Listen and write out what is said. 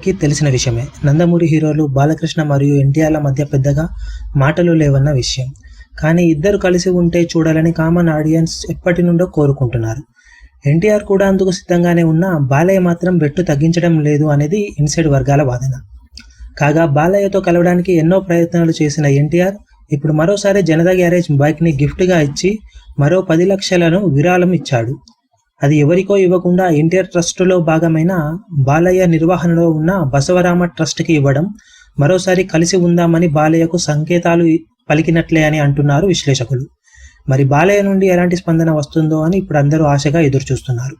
అందరికీ తెలిసిన విషయమే. నందమూరి హీరోలు బాలకృష్ణ మరియు ఎన్టీఆర్ల మధ్య పెద్దగా మాటలు లేవన్న విషయం. కానీ ఇద్దరు కలిసి ఉంటే చూడాలని కామన్ ఆడియన్స్ ఎప్పటి నుండో కోరుకుంటున్నారు. ఎన్టీఆర్ కూడా అందుకు సిద్ధంగానే ఉన్నా బాలయ్య మాత్రం బెట్టు తగ్గించడం లేదు అనేది ఇన్సైడ్ వర్గాల వాదన. కాగా బాలయ్యతో కలవడానికి ఎన్నో ప్రయత్నాలు చేసిన ఎన్టీఆర్ ఇప్పుడు మరోసారి జనతా గ్యారేజ్ బైక్ని గిఫ్ట్గా ఇచ్చి మరో పది లక్షలను విరాళం ఇచ్చాడు. అది ఎవరికో ఇవ్వకుండా ఎన్టీఆర్ ట్రస్టులో భాగమైన బాలయ్య నిర్వహణలో ఉన్న బసవరామ ట్రస్ట్కి ఇవ్వడం మరోసారి కలిసి ఉందామని బాలయ్యకు సంకేతాలు పలికినట్లే అని అంటున్నారు విశ్లేషకులు. మరి బాలయ్య నుండి ఎలాంటి స్పందన వస్తుందో అని ఇప్పుడు అందరూ ఆశగా ఎదురు చూస్తున్నారు